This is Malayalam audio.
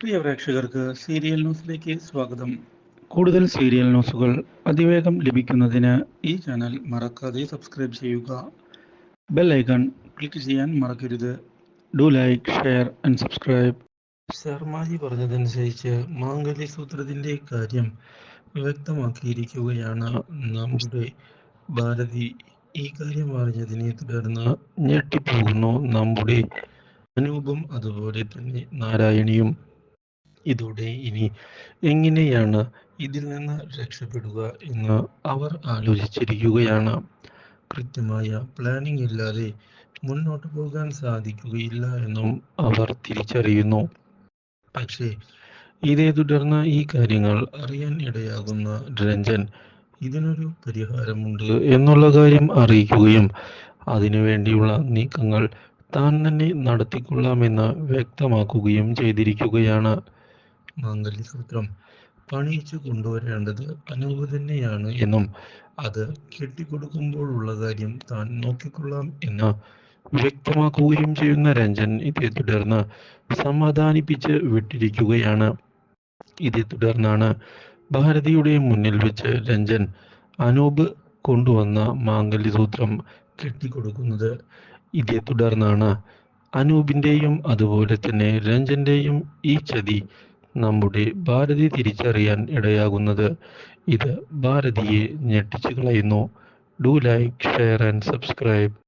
പ്രിയ പ്രേക്ഷകർക്ക് സീരിയൽ ന്യൂസിലേക്ക് സ്വാഗതം. കൂടുതൽ സീരിയൽ ന്യൂസുകൾ അതിവേഗം ലഭിക്കുന്നതിന് ഈ ചാനൽ മറക്കാതെ സബ്സ്ക്രൈബ് ചെയ്യുക. ബെൽ ഐക്കൺ ക്ലിക്ക് ചെയ്യാൻ മറക്കരുത്. Do like share and subscribe. Sharmaji പറഞ്ഞതനുസരിച്ച് മാംഗല്യ സൂത്രത്തിന്റെ കാര്യം വ്യക്തമാക്കിയിരിക്കുകയാണ് നമ്മുടെ ഭാരതി. ഈ കാര്യം അറിഞ്ഞതിനെ തുടർന്ന് ഞെട്ടിപ്പോകുന്നു നമ്മുടെ അനൂപും അതുപോലെ തന്നെ നാരായണിയും. ഇതോടെ ഇനി എങ്ങനെയാണ് ഇതിൽ നിന്ന് രക്ഷപ്പെടുക എന്ന് അവർ ആലോചിച്ചിരിക്കുകയാണ്. കൃത്യമായ പ്ലാനിംഗ് ഇല്ലാതെ മുന്നോട്ട് പോകാൻ സാധിക്കുകയില്ല എന്നും അവർ തിരിച്ചറിയുന്നു. പക്ഷേ ഇതേ തുടർന്ന് ഈ കാര്യങ്ങൾ അറിയാൻ ഇടയാകുന്ന രഞ്ജൻ ഇതിനൊരു പരിഹാരമുണ്ട് എന്നുള്ള കാര്യം അറിയിക്കുകയും അതിനുവേണ്ടിയുള്ള നീക്കങ്ങൾ താൻ തന്നെ നടത്തിക്കൊള്ളാമെന്ന് വ്യക്തമാക്കുകയും ചെയ്തിരിക്കുകയാണ്. മാംഗല്യസൂത്രം പണിയിച്ചു കൊണ്ടുവരേണ്ടത് അനൂപ് തന്നെയാണ് എന്നും അത് കെട്ടിക്കൊടുക്കുമ്പോഴുള്ള കാര്യം താൻ നോക്കിക്കൊള്ളാം എന്ന് വ്യക്തമാക്കുകയും ചെയ്യുന്ന രഞ്ജൻ ഇതേ തുടർന്ന് സമാധാനിപ്പിച്ച് വിട്ടിരിക്കുകയാണ്. ഇതേ തുടർന്നാണ് ഭാരതിയുടെ മുന്നിൽ വെച്ച് രഞ്ജൻ അനൂപ് കൊണ്ടുവന്ന മാംഗല്യസൂത്രം കെട്ടിക്കൊടുക്കുന്നത്. ഇതേ തുടർന്നാണ് അനൂപിന്റെയും അതുപോലെ തന്നെ രഞ്ജന്റെയും ഈ ചതി നമ്മുടെ ഭാരതി തിരിച്ചറിയാൻ ഇടയാകുന്നത്. ഇത് ഭാരതിയെ ഞെട്ടിച്ചു കളയുന്നു. Do like share and subscribe